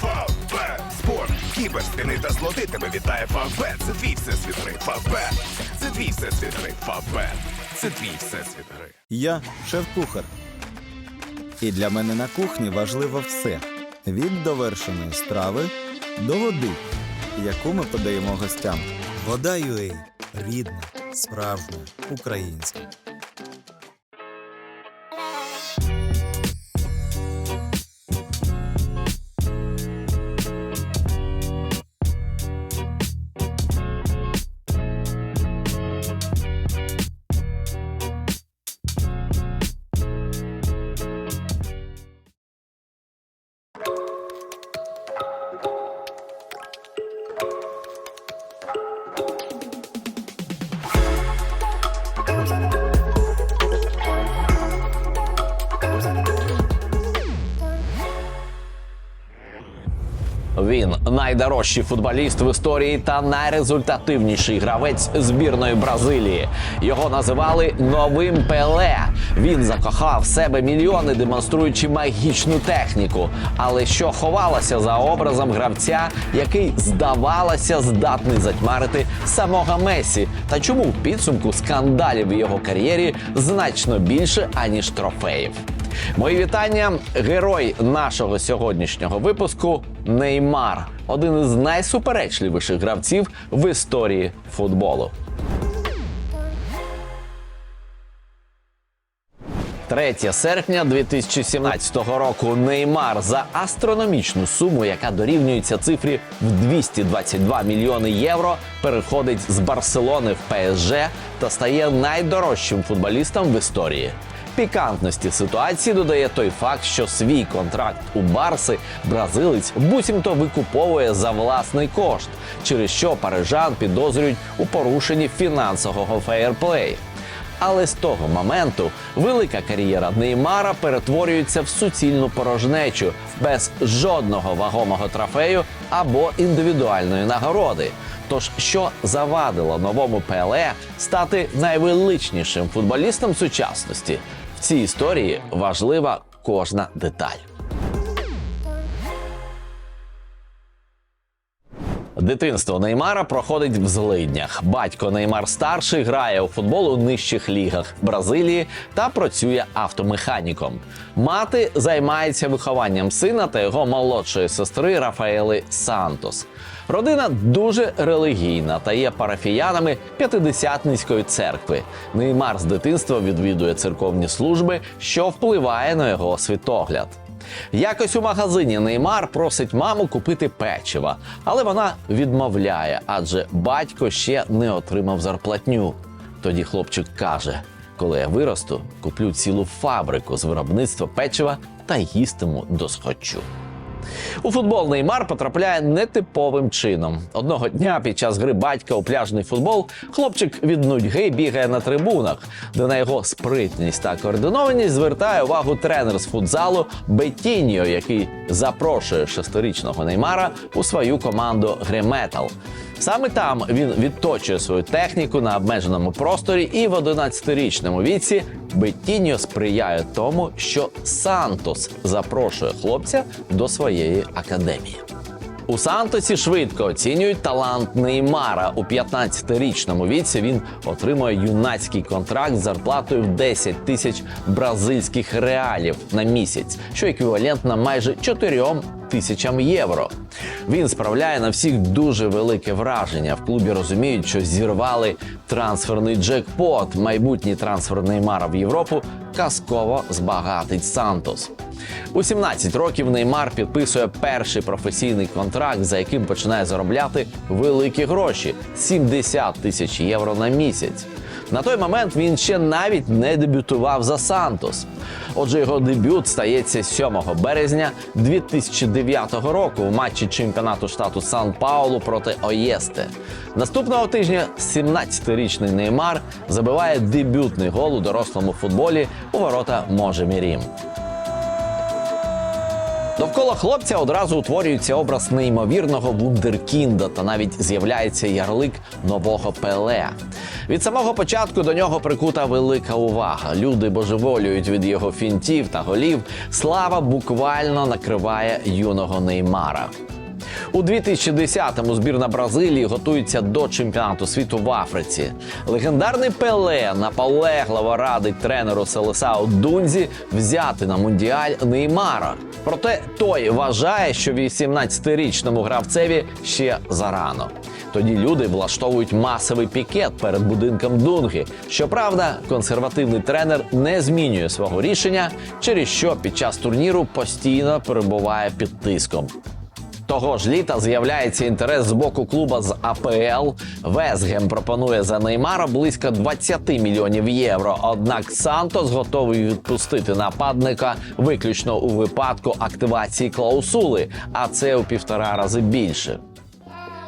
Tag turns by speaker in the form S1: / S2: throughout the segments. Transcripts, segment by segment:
S1: Фавбет, спорт, кіберспіни та злоти тебе вітає Фавбет. Це твій всесвіт гри. Фавбет. Це твій всесвіт гри. Фавбет. Це твій всесвіт гри.
S2: Я шеф-кухар. І для мене на кухні важливо все: від довершеної страви до води, яку ми подаємо гостям. Вода UA – рідна, справжня, українська.
S3: Він найдорожчий футболіст в історії та найрезультативніший гравець збірної Бразилії. Його називали новим Пеле. Він закохав в себе мільйони, демонструючи магічну техніку. Але що ховалося за образом гравця, який здавалося здатний затьмарити самого Месі? Та чому в підсумку скандалів в його кар'єрі значно більше аніж трофеїв? Мої вітання. Герой нашого сьогоднішнього випуску Неймар, один із найсуперечливіших гравців в історії футболу. 3 серпня 2017 року Неймар за астрономічну суму, яка дорівнюється цифрі в 222 мільйони євро, переходить з Барселони в ПСЖ та стає найдорожчим футболістом в історії. Пікантності ситуації додає той факт, що свій контракт у Барси бразилець буцімто викуповує за власний кошт, через що парижан підозрюють у порушенні фінансового феєрплей. Але з того моменту велика кар'єра Неймара перетворюється в суцільну порожнечу без жодного вагомого трофею або індивідуальної нагороди. Тож, що завадило новому Пеле стати найвеличнішим футболістом сучасності? В цій історії важлива кожна деталь. Дитинство Неймара проходить в злиднях. Батько Неймар старший грає у футбол у нижчих лігах Бразилії та працює автомеханіком. Мати займається вихованням сина та його молодшої сестри Рафаели Сантос. Родина дуже релігійна та є парафіянами п'ятидесятницької церкви. Неймар з дитинства відвідує церковні служби, що впливає на його світогляд. Якось у магазині Неймар просить маму купити печива, але вона відмовляє, адже батько ще не отримав зарплатню. Тоді хлопчик каже: коли я виросту, куплю цілу фабрику з виробництва печива та їстиму досхочу. У футбол Неймар потрапляє нетиповим чином. Одного дня під час гри батька у пляжний футбол хлопчик від нудьги бігає на трибунах, де на його спритність та координованість звертає увагу тренер з футзалу Бетіньо, який запрошує шестирічного Неймара у свою команду Греметал. Саме там він відточує свою техніку на обмеженому просторі, і в 11-річному віці Беттіньо сприяє тому, що Сантос запрошує хлопця до своєї академії. У Сантосі швидко оцінюють талант Неймара. У 15-річному віці він отримує юнацький контракт з зарплатою в 10 тисяч бразильських реалів на місяць, що еквівалентно майже 4 тисячам євро. Він справляє на всіх дуже велике враження. В клубі розуміють, що зірвали трансферний джекпот. Майбутній трансфер Неймара в Європу казково збагатить Сантос. У 17 років Неймар підписує перший професійний контракт, за яким починає заробляти великі гроші 70 тисяч євро на місяць. На той момент він ще навіть не дебютував за Сантос. Отже, його дебют стається 7 березня 2009 року в матчі чемпіонату штату Сан Паулу проти Оєсте. Наступного тижня 17-річний Неймар забиває дебютний гол у дорослому футболі у ворота Може Мірім. Довкола хлопця одразу утворюється образ неймовірного вундеркінда та навіть з'являється ярлик нового Пеле. Від самого початку до нього прикута велика увага. Люди божеволюють від його фінтів та голів. Слава буквально накриває юного Неймара. У 2010-му збірна Бразилії готується до чемпіонату світу в Африці. Легендарний Пеле наполегливо радить тренеру Селесау Дунзі взяти на мундіаль Неймара. Проте той вважає, що 18-річному гравцеві ще зарано. Тоді люди влаштовують масовий пікет перед будинком Дунги. Щоправда, консервативний тренер не змінює свого рішення, через що під час турніру постійно перебуває під тиском. Того ж літа з'являється інтерес з боку клуба з АПЛ. Весгем пропонує за Неймара близько 20 мільйонів євро. Однак Сантос готовий відпустити нападника виключно у випадку активації клаусули, а це у півтора рази більше.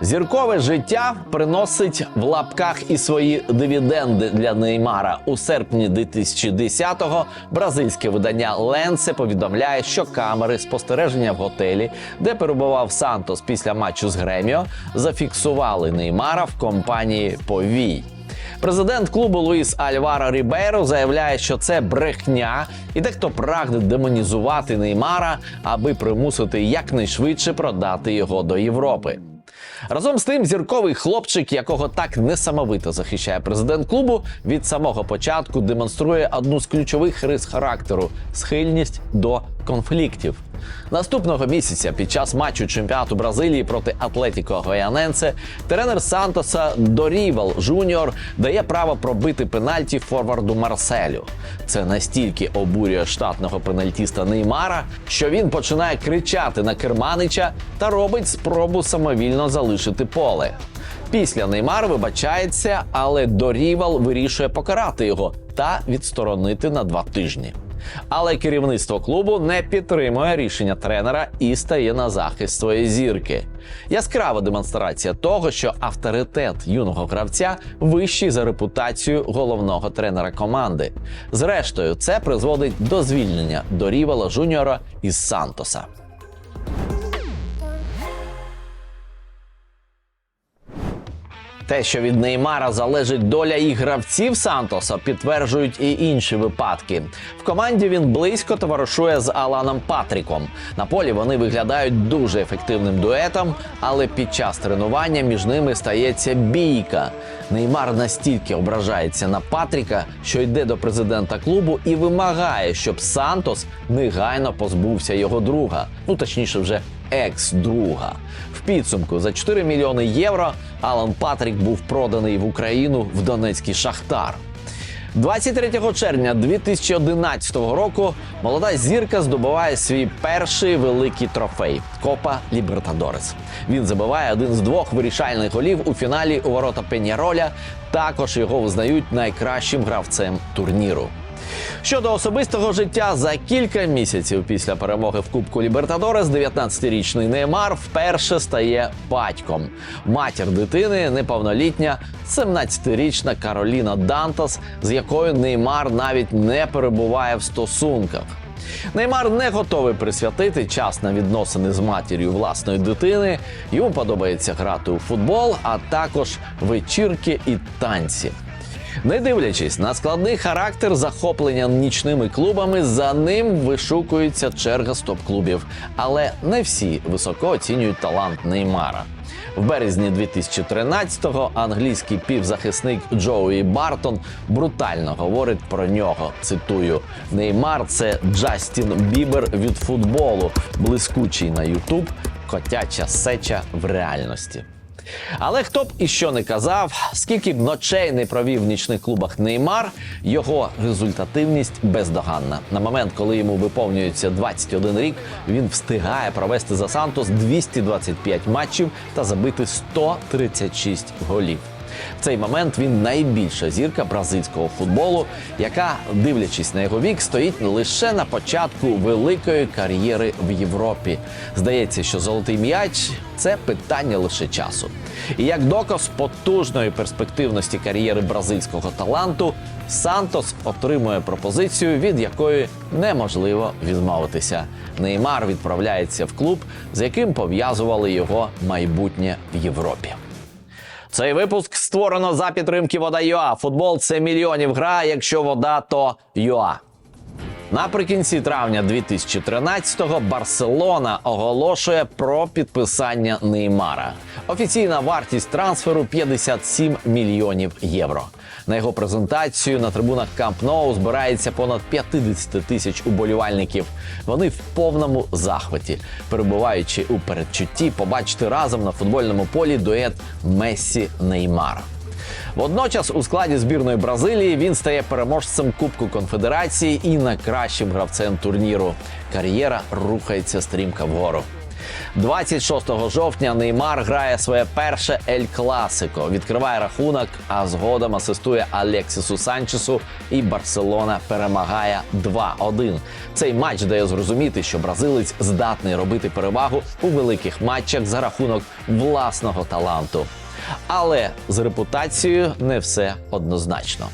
S3: Зіркове життя приносить в лапках і свої дивіденди для Неймара. У серпні 2010-го бразильське видання Ленсе повідомляє, що камери спостереження в готелі, де перебував Сантос після матчу з Греміо, зафіксували Неймара в компанії Повій. Президент клубу Луїс Альваро Рібейро заявляє, що це брехня, і дехто прагне демонізувати Неймара, аби примусити якнайшвидше продати його до Європи. Разом з тим, зірковий хлопчик, якого так несамовито захищає президент клубу, від самого початку демонструє одну з ключових рис характеру схильність до конфліктів. Наступного місяця під час матчу чемпіонату Бразилії проти Атлетіко Гояненсе тренер Сантоса Дорівал Жуніор дає право пробити пенальті форварду Марселю. Це настільки обурює штатного пенальтіста Неймара, що він починає кричати на керманича та робить спробу самовільно залишити поле. Після Неймар вибачається, але Дорівал вирішує покарати його та відсторонити на два тижні. Але керівництво клубу не підтримує рішення тренера і стає на захист своєї зірки. Яскрава демонстрація того, що авторитет юного гравця вищий за репутацію головного тренера команди. Зрештою, це призводить до звільнення Дорівала Жуніора із Сантоса. Те, що від Неймара залежить доля і гравців Сантоса, підтверджують і інші випадки. В команді він близько товаришує з Аланом Патріком. На полі вони виглядають дуже ефективним дуетом, але під час тренування між ними стається бійка. Неймар настільки ображається на Патріка, що йде до президента клубу і вимагає, щоб Сантос негайно позбувся його друга, ну точніше, вже екс-друга. В підсумку за 4 мільйони євро Алан Патрік був проданий в Україну в Донецький Шахтар. 23 червня 2011 року молода зірка здобуває свій перший великий трофей Копа Лібертадорес. Він забиває один з двох вирішальних голів у фіналі у ворота Пеньяроля. Також його визнають найкращим гравцем турніру. Щодо особистого життя, за кілька місяців після перемоги в Кубку Лібертадорес 19-річний Неймар вперше стає батьком. Матір дитини неповнолітня, 17-річна Кароліна Дантас, з якою Неймар навіть не перебуває в стосунках. Неймар не готовий присвятити час на відносини з матір'ю власної дитини. Йому подобається грати у футбол, а також вечірки і танці. Не дивлячись на складний характер захоплення нічними клубами, за ним вишукується черга стоп-клубів. Але не всі високо оцінюють талант Неймара. В березні 2013-го англійський півзахисник Джоуї Бартон брутально говорить про нього. Цитую: Неймар це Джастін Бібер від футболу, блискучий на Ютуб, котяча сеча в реальності. Але хто б і що не казав, скільки б ночей не провів в нічних клубах Неймар, його результативність бездоганна. На момент, коли йому виповнюється 21 рік, він встигає провести за Сантос 225 матчів та забити 136 голів. В цей момент він найбільша зірка бразильського футболу, яка, дивлячись на його вік, стоїть лише на початку великої кар'єри в Європі. Здається, що золотий м'яч це питання лише часу. І як доказ потужної перспективності кар'єри бразильського таланту, Сантос отримує пропозицію, від якої неможливо відмовитися. Неймар відправляється в клуб, з яким пов'язували його майбутнє в Європі. Цей випуск створено за підтримки Вода ЮА. Футбол це мільйонів гра. Якщо вода, то ЮА. Наприкінці травня 2013-го Барселона оголошує про підписання Неймара. Офіційна вартість трансферу 57 мільйонів євро. На його презентацію на трибунах Камп Ноу збирається понад 50 тисяч уболівальників. Вони в повному захваті, перебуваючи у передчутті, побачити разом на футбольному полі дует Мессі Неймара. Водночас у складі збірної Бразилії він стає переможцем Кубку Конфедерації і найкращим гравцем турніру. Кар'єра рухається стрімко вгору. 26 жовтня Неймар грає своє перше Ель Класико, відкриває рахунок, а згодом асистує Алексісу Санчесу, і Барселона перемагає 2-1. Цей матч дає зрозуміти, що бразилець здатний робити перевагу у великих матчах за рахунок власного таланту. Але з репутацією не все однозначно.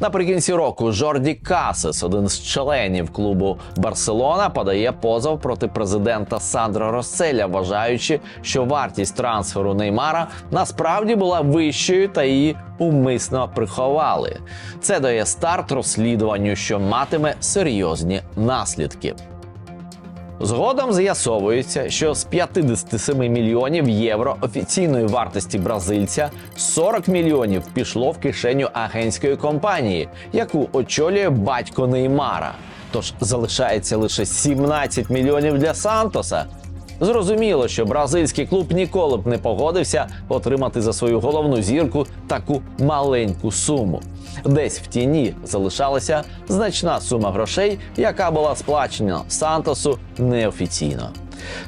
S3: Наприкінці року Жорді Касес, один з членів клубу Барселона, подає позов проти президента Сандро Росселя, вважаючи, що вартість трансферу Неймара насправді була вищою та її умисно приховали. Це дає старт розслідуванню, що матиме серйозні наслідки. Згодом з'ясовується, що з 57 мільйонів євро офіційної вартості бразильця 40 мільйонів пішло в кишеню агентської компанії, яку очолює батько Неймара. Тож залишається лише 17 мільйонів для Сантоса. Зрозуміло, що бразильський клуб ніколи б не погодився отримати за свою головну зірку таку маленьку суму. Десь в тіні залишалася значна сума грошей, яка була сплачена Сантосу неофіційно.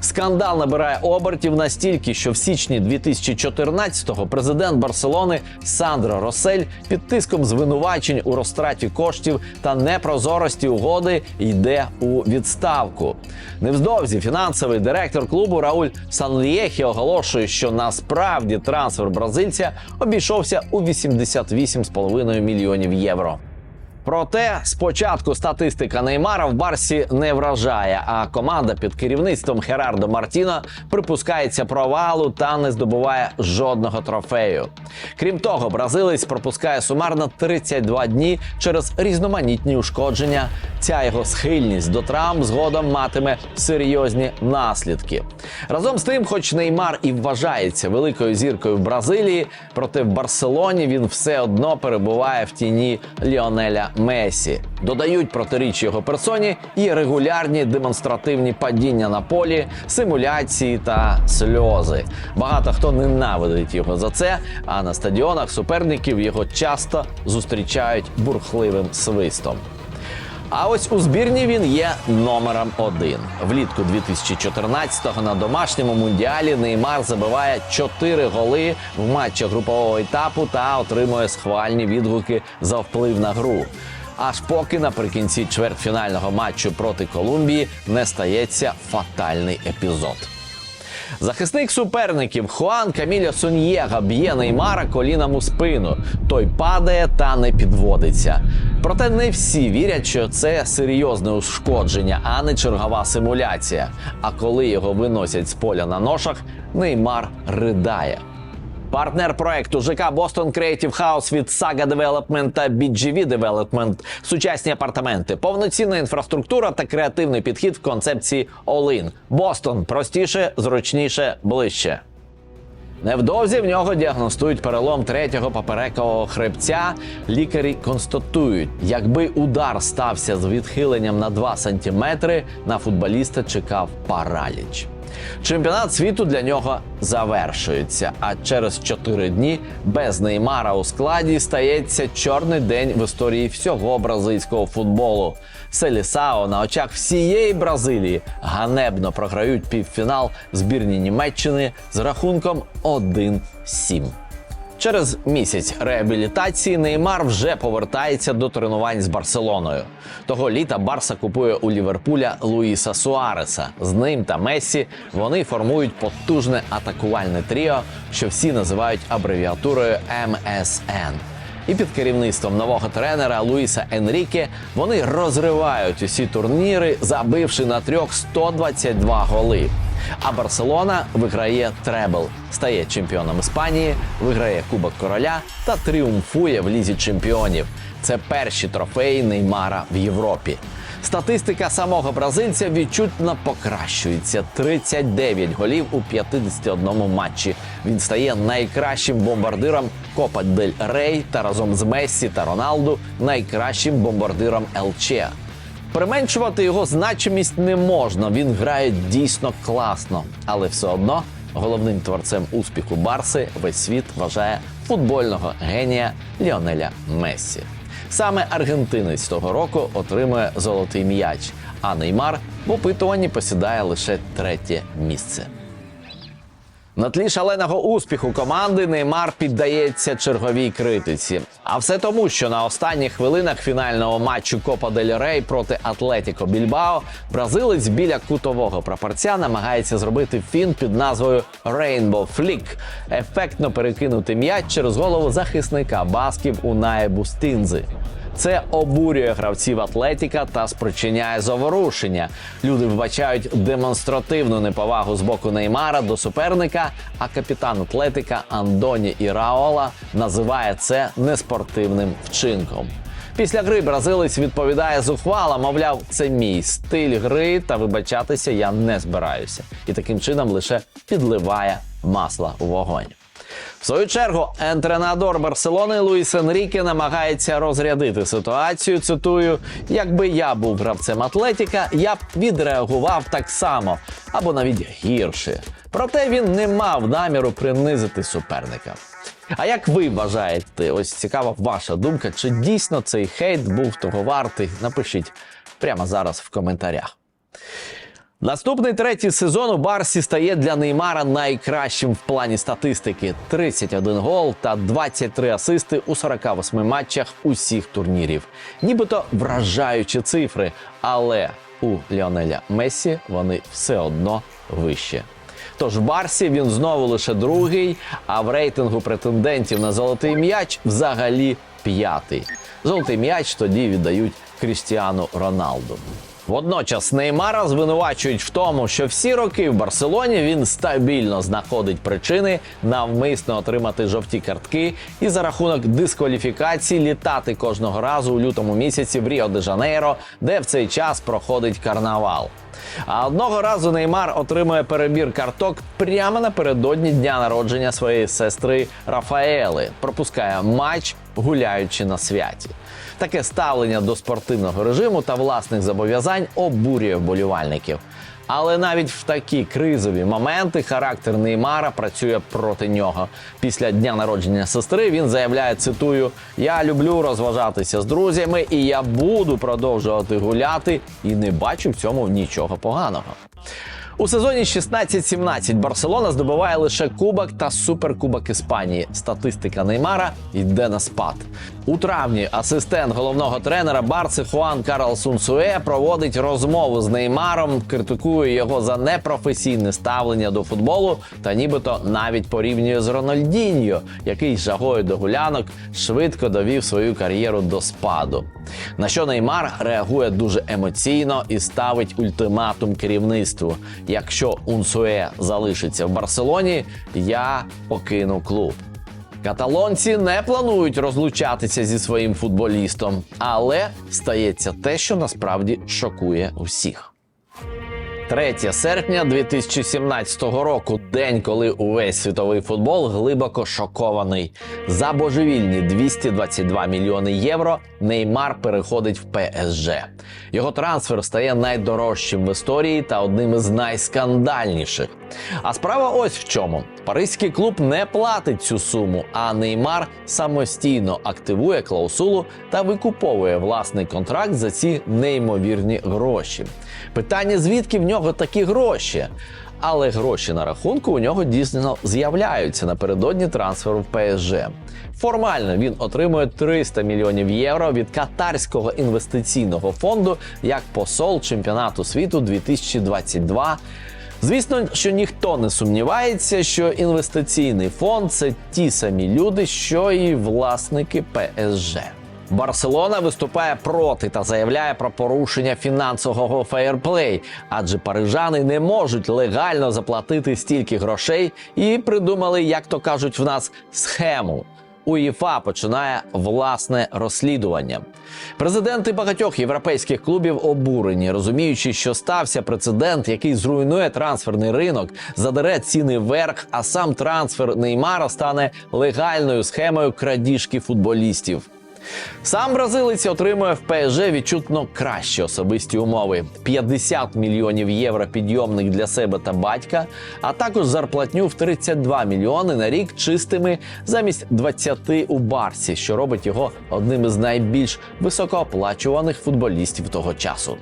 S3: Скандал набирає обертів настільки, що в січні 2014-го президент Барселони Сандро Росель під тиском звинувачень у розтраті коштів та непрозорості угоди йде у відставку. Невдовзі фінансовий директор клубу Рауль Санлієхі оголошує, що насправді трансфер бразильця обійшовся у 88,5 мільйонів євро. Проте спочатку статистика Неймара в Барсі не вражає, а команда під керівництвом Херардо Мартіно припускається провалу та не здобуває жодного трофею. Крім того, бразилець пропускає сумарно 32 дні через різноманітні ушкодження. Ця його схильність до травм згодом матиме серйозні наслідки. Разом з тим, хоч Неймар і вважається великою зіркою в Бразилії, проте в Барселоні він все одно перебуває в тіні Ліонеля Месі. Додають протиріч його персоні і регулярні демонстративні падіння на полі, симуляції та сльози. Багато хто ненавидить його за це, а на стадіонах суперників його часто зустрічають бурхливим свистом. А ось у збірні він є номером один. Влітку 2014-го на домашньому мундіалі Неймар забиває 4 голи в матчах групового етапу та отримує схвальні відгуки за вплив на гру. Аж поки наприкінці чвертьфінального матчу проти Колумбії не стається фатальний епізод. Захисник суперників Хуан Каміля Суньєга б'є Неймара коліном у спину. Той падає та не підводиться. Проте не всі вірять, що це серйозне ушкодження, а не чергова симуляція. А коли його виносять з поля на ношах, Неймар ридає. Партнер проекту ЖК Boston Creative House від Saga Development та BGV Development – сучасні апартаменти, повноцінна інфраструктура та креативний підхід в концепції All-in. Бостон простіше, зручніше, ближче. Невдовзі в нього діагностують перелом третього поперекового хребця. Лікарі констатують, якби удар стався з відхиленням на 2 см, на футболіста чекав параліч. Чемпіонат світу для нього завершується. А через 4 дні без Неймара у складі стається чорний день в історії всього бразильського футболу. Селісао на очах всієї Бразилії ганебно програють півфінал збірні Німеччини з рахунком 1-7. Через місяць реабілітації Неймар вже повертається до тренувань з Барселоною. Того літа Барса купує у Ліверпуля Луїса Суареса. З ним та Мессі вони формують потужне атакувальне тріо, що всі називають абревіатурою МСН. І під керівництвом нового тренера Луїса Енріке вони розривають усі турніри, забивши на трьох 122 голи. А Барселона виграє требл, стає чемпіоном Іспанії, виграє Кубок Короля та тріумфує в лізі чемпіонів. Це перші трофеї Неймара в Європі. Статистика самого бразильця відчутно покращується: 39 голів у 51 матчі. Він стає найкращим бомбардиром Копа дель Рей та разом з Мессі та Роналду найкращим бомбардиром ЛЧ. Применшувати його значимість не можна. Він грає дійсно класно, але все одно головним творцем успіху Барси весь світ вважає футбольного генія Ліонеля Мессі. Саме аргентинець того року отримує золотий м'яч, а Неймар в опитуванні посідає лише третє місце. На тлі шаленого успіху команди Неймар піддається черговій критиці. А все тому, що на останніх хвилинах фінального матчу Копа дель Рей проти Атлетіко Більбао бразилець біля кутового прапорця намагається зробити фін під назвою Rainbow Flick, ефектно перекинути м'яч через голову захисника басків Унае Бустінзи. Це обурює гравців Атлетіка та спричиняє заворушення. Люди вбачають демонстративну неповагу з боку Неймара до суперника. А капітан Атлетика Андоні Іраола називає це неспортивним вчинком. Після гри бразилець відповідає зухвало, мовляв, це мій стиль гри, та вибачатися я не збираюся. І таким чином лише підливає масла у вогонь. В свою чергу, ентренадор Барселони Луїс Енріке намагається розрядити ситуацію. Цитую: якби я був гравцем Атлетіка, я б відреагував так само або навіть гірше. Проте він не мав наміру принизити суперника. А як ви вважаєте, ось цікава ваша думка, чи дійсно цей хейт був того вартий? Напишіть прямо зараз в коментарях. Наступний третій сезон у Барсі стає для Неймара найкращим в плані статистики: 31 гол та 23 асисти у 48 матчах усіх турнірів. Нібито вражаючі цифри, але у Ліонеля Мессі вони все одно вище. Тож в Барсі він знову лише другий, а в рейтингу претендентів на золотий м'яч взагалі п'ятий. Золотий м'яч тоді віддають Крістіану Роналду. Водночас Неймара звинувачують в тому, що всі роки в Барселоні він стабільно знаходить причини навмисно отримати жовті картки і за рахунок дискваліфікації літати кожного разу у лютому місяці в Ріо де Жанейро, де в цей час проходить карнавал. А одного разу Неймар отримує перебір карток прямо напередодні дня народження своєї сестри Рафаели, пропускає матч, гуляючи на святі. Таке ставлення до спортивного режиму та власних зобов'язань обурює вболівальників. Але навіть в такі кризові моменти характер Неймара працює проти нього. Після дня народження сестри він заявляє: цитую: Я люблю розважатися з друзями, і я буду продовжувати гуляти, і не бачу в цьому нічого поганого. У сезоні 16-17 Барселона здобуває лише кубок та суперкубок Іспанії. Статистика Неймара йде на спад. У травні асистент головного тренера Барси Хуан Карлс Сунсуе проводить розмову з Неймаром, критикує його за непрофесійне ставлення до футболу та нібито навіть порівнює з Рональдіньо, який жагою до гулянок швидко довів свою кар'єру до спаду. На що Неймар реагує дуже емоційно і ставить ультиматум керівництву: якщо Унсуе залишиться в Барселоні, я покину клуб. Каталонці не планують розлучатися зі своїм футболістом, але стається те, що насправді шокує усіх. 3 серпня 2017 року, день, коли увесь світовий футбол глибоко шокований. За божевільні 222 мільйони євро Неймар переходить в ПСЖ. Його трансфер стає найдорожчим в історії та одним із найскандальніших. А справа ось в чому: паризький клуб не платить цю суму, а Неймар самостійно активує клаусулу та викуповує власний контракт за ці неймовірні гроші. Питання: звідки в нього такі гроші? Але гроші на рахунку у нього дійсно з'являються напередодні трансферу в ПСЖ. Формально він отримує 300 мільйонів євро від катарського інвестиційного фонду як посол чемпіонату світу 2022. Звісно, що ніхто не сумнівається, що інвестиційний фонд це ті самі люди, що і власники ПСЖ. Барселона виступає проти та заявляє про порушення фінансового фейерплей, адже парижани не можуть легально заплатити стільки грошей і придумали, як то кажуть в нас, схему. УЄФА починає власне розслідування. Президенти багатьох європейських клубів обурені, розуміючи, що стався прецедент, який зруйнує трансферний ринок, задере ціни вверх, а сам трансфер Неймара стане легальною схемою крадіжки футболістів. Сам бразилець отримує в ПСЖ відчутно кращі особисті умови: 50 мільйонів євро підйомник для себе та батька, а також зарплатню в 32 мільйони на рік чистими замість 20 у Барсі, що робить його одним із найбільш високооплачуваних футболістів того часу.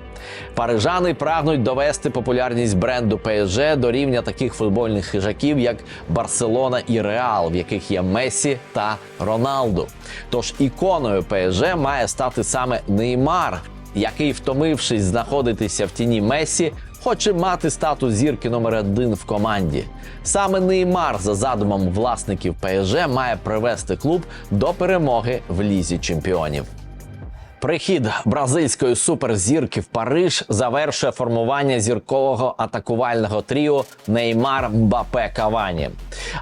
S3: Парижани прагнуть довести популярність бренду ПСЖ до рівня таких футбольних хижаків, як Барселона і Реал, в яких є Месі та Роналду. Тож іконою ПСЖ має стати саме Неймар, який, втомившись знаходитися в тіні Месі, хоче мати статус зірки номер один в команді. Саме Неймар, за задумом власників ПСЖ, має привести клуб до перемоги в лізі чемпіонів. Прихід бразильської суперзірки в Париж завершує формування зіркового атакувального тріо Неймар Мбапе Кавані.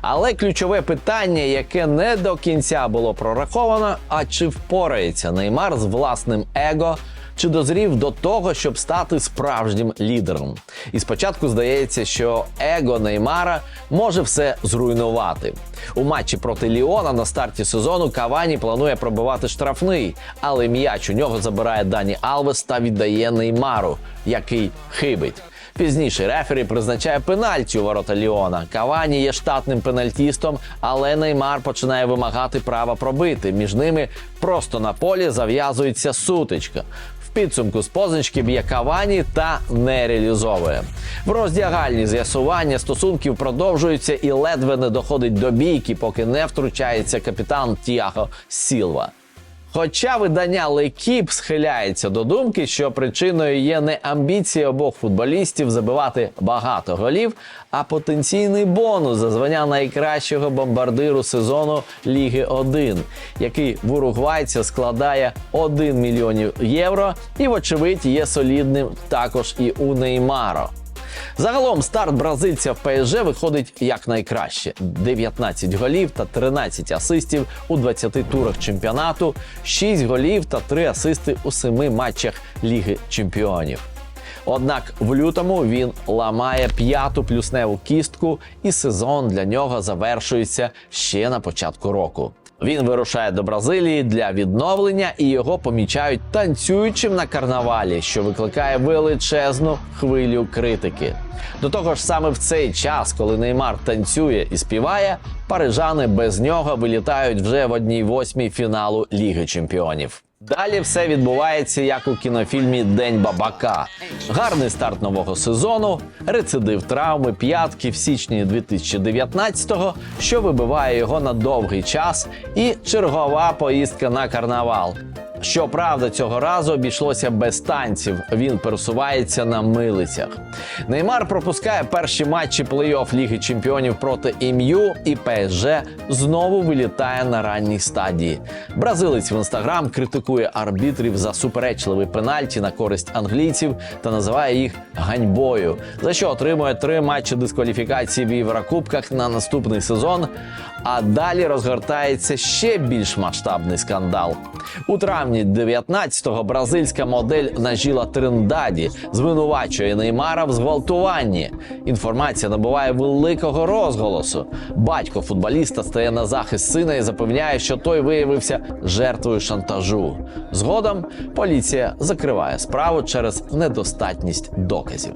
S3: Але ключове питання, яке не до кінця було прораховано, а чи впорається Неймар з власним его? Чи дозрів до того, щоб стати справжнім лідером? І спочатку здається, що его Неймара може все зруйнувати. У матчі проти Ліона на старті сезону Кавані планує пробивати штрафний, але м'яч у нього забирає Дані Алвес та віддає Неймару, який хибить. Пізніше рефері призначає пенальті у ворота Ліона. Кавані є штатним пенальтістом, але Неймар починає вимагати права пробити. Між ними просто на полі зав'язується сутичка. Підсумку з позначки б'є Кавані та не реалізовує. В роздягальні з'ясування стосунків продовжуються і ледве не доходить до бійки, поки не втручається капітан Тіаго Сілва. Хоча видання Лекіп схиляється до думки, що причиною є не амбіції обох футболістів забивати багато голів, а потенційний бонус за звання найкращого бомбардиру сезону Ліги 1, який в уругвайця складає 1 мільйонів євро, і, вочевидь, є солідним також і у Неймаро. Загалом старт бразильця в ПСЖ виходить як найкраще: 19 голів та 13 асистів у 20 турах чемпіонату, 6 голів та 3 асисти у 7 матчах Ліги Чемпіонів. Однак в лютому він ламає п'яту плюсневу кістку, і сезон для нього завершується ще на початку року. Він вирушає до Бразилії для відновлення і його помічають танцюючим на карнавалі, що викликає величезну хвилю критики. До того ж, саме в цей час, коли Неймар танцює і співає, парижани без нього вилітають вже в одній восьмій фіналу Ліги Чемпіонів. Далі все відбувається як у кінофільмі День бабака. Гарний старт нового сезону, рецидив травми п'ятки в січні 2019-го, що вибиває його на довгий час, і чергова поїздка на карнавал. Щоправда, цього разу обійшлося без танців. Він пересувається на милицях. Неймар пропускає перші матчі плей-офф Ліги Чемпіонів проти ім'ю, і ПСЖ знову вилітає на ранній стадії. Бразилець в інстаграм критикує арбітрів за суперечливий пенальті на користь англійців та називає їх ганьбою, за що отримує три матчі дискваліфікації в Єврокубках на наступний сезон. А далі розгортається ще більш масштабний скандал. У травні 19-го бразильська модель Нажіла Триндаді звинувачує Неймара в зґвалтуванні. Інформація набуває великого розголосу. Батько футболіста стає на захист сина і запевняє, що той виявився жертвою шантажу. Згодом поліція закриває справу через недостатність доказів.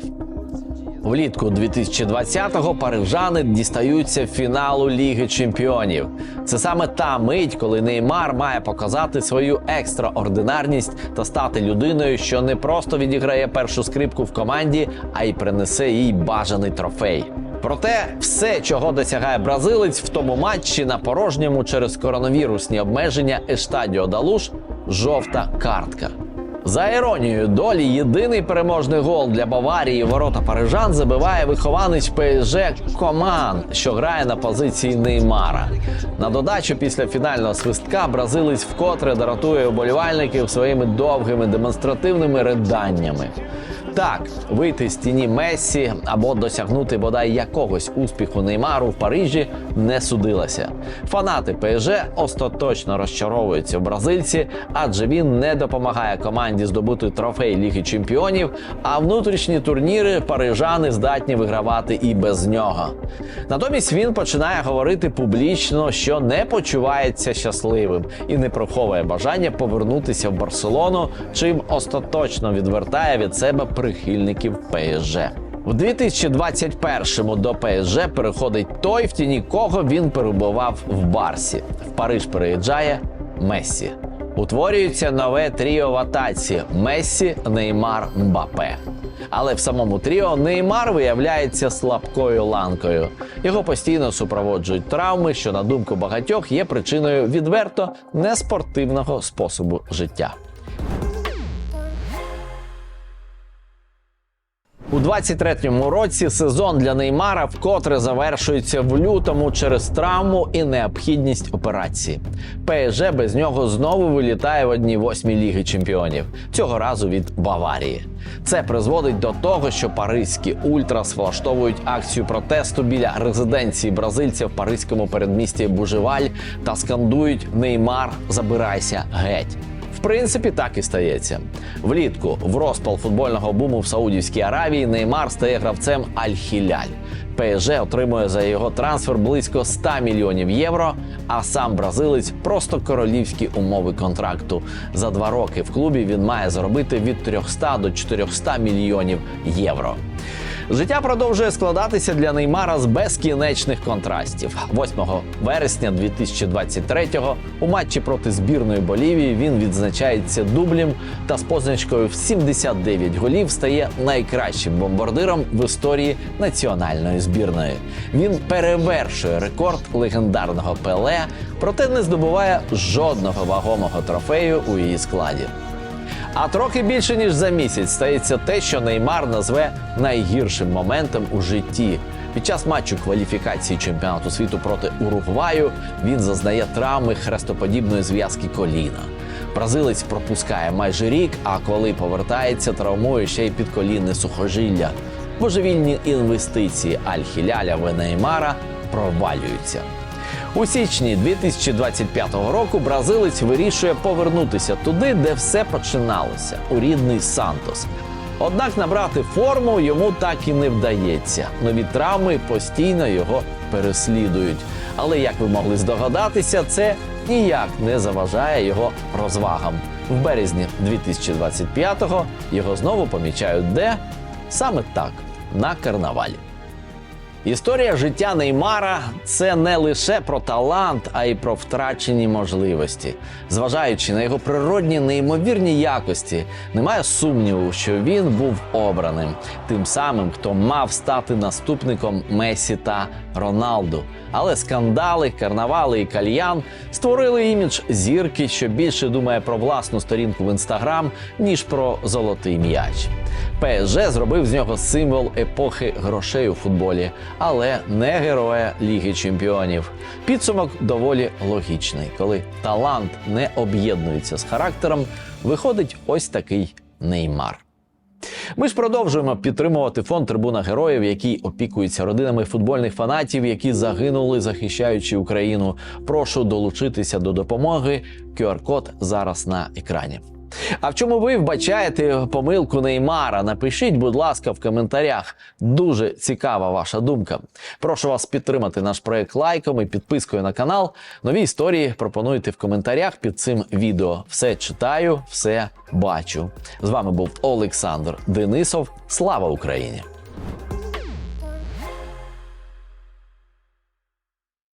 S3: Влітку 2020-го парижани дістаються фіналу Ліги Чемпіонів. Це саме та мить, коли Неймар має показати свою екстраординарність та стати людиною, що не просто відіграє першу скрипку в команді, а й принесе їй бажаний трофей. Проте все, чого досягає бразилець в тому матчі на порожньому через коронавірусні обмеження Ештадіо Далуш жовта картка. За іронією долі, єдиний переможний гол для Баварії ворота парижан забиває вихованець ПСЖ Коман, що грає на позиції Неймара. На додачу після фінального свистка бразилець вкотре дратує уболівальників своїми довгими демонстративними риданнями. Так, вийти з тіні Мессі або досягнути бодай якогось успіху Неймару в Парижі не судилося. Фанати ПСЖ остаточно розчаровуються в бразильці, адже він не допомагає команді здобути трофей Ліги Чемпіонів, а внутрішні турніри парижани здатні вигравати і без нього. Натомість він починає говорити публічно, що не почувається щасливим і не приховує бажання повернутися в Барселону, чим остаточно відвертає від себе прихильників ПСЖ. В 2021-му до ПСЖ переходить той, в тіні кого він перебував в Барсі. В Париж переїжджає Мессі. Утворюється нове тріо в атаці Мессі, Неймар, Мбапе. Але в самому тріо Неймар виявляється слабкою ланкою. Його постійно супроводжують травми, що, на думку багатьох, є причиною відверто неспортивного способу життя. У 23-му році сезон для Неймара вкотре завершується в лютому через травму і необхідність операції. ПСЖ без нього знову вилітає в одній восьмій ліги чемпіонів цього разу від Баварії. Це призводить до того, що паризькі ультрас влаштовують акцію протесту біля резиденції бразильця в паризькому передмісті Бужеваль та скандують Неймар, забирайся геть. Принципі, так і стається. Влітку в розпал футбольного буму в Саудівській Аравії Неймар стає гравцем Аль-Хіляль. ПСЖ отримує за його трансфер близько 100 мільйонів євро. А сам бразилець просто королівські умови контракту. За два роки в клубі він має заробити від 300 до 400 мільйонів євро. Життя продовжує складатися для Неймара з безкінечних контрастів. 8 вересня 2023-го у матчі проти збірної Болівії він відзначається дублем та з позначкою в 79 голів стає найкращим бомбардиром в історії національної збірної. Він перевершує рекорд легендарного Пеле, проте не здобуває жодного вагомого трофею у її складі. А трохи більше ніж за місяць стається те, що Неймар назве найгіршим моментом у житті. Під час матчу кваліфікації чемпіонату світу проти Уругваю він зазнає травми хрестоподібної зв'язки коліна. Бразилець пропускає майже рік, а коли повертається, травмує ще й підколінне сухожилля. Божевільні інвестиції Аль-Хіляля в Неймара провалюються. У січні 2025 року бразилець вирішує повернутися туди, де все починалося у рідний Сантос. Однак набрати форму йому так і не вдається. Нові травми постійно його переслідують. Але як ви могли здогадатися, це ніяк не заважає його розвагам. В березні 2025-го його знову помічають де саме так на карнавалі. Історія життя Неймара це не лише про талант, а й про втрачені можливості. Зважаючи на його природні неймовірні якості, немає сумніву, що він був обраним тим самим, хто мав стати наступником Месі та Роналду. Але скандали, карнавали і кальян створили імідж зірки, що більше думає про власну сторінку в інстаграм, ніж про золотий м'яч. ПСЖ зробив з нього символ епохи грошей у футболі, але не героя Ліги Чемпіонів. Підсумок доволі логічний. Коли талант не об'єднується з характером, виходить ось такий неймар. Ми ж продовжуємо підтримувати фонд Трибуна Героїв, який опікується родинами футбольних фанатів, які загинули, захищаючи Україну. Прошу долучитися до допомоги. QR-код зараз на екрані. А в чому ви вбачаєте помилку Неймара? Напишіть, будь ласка, в коментарях. Дуже цікава ваша думка. Прошу вас підтримати наш проект лайком і підпискою на канал. Нові історії пропонуйте в коментарях під цим відео. Все читаю, все бачу. З вами був Олександр Денисов. Слава Україні!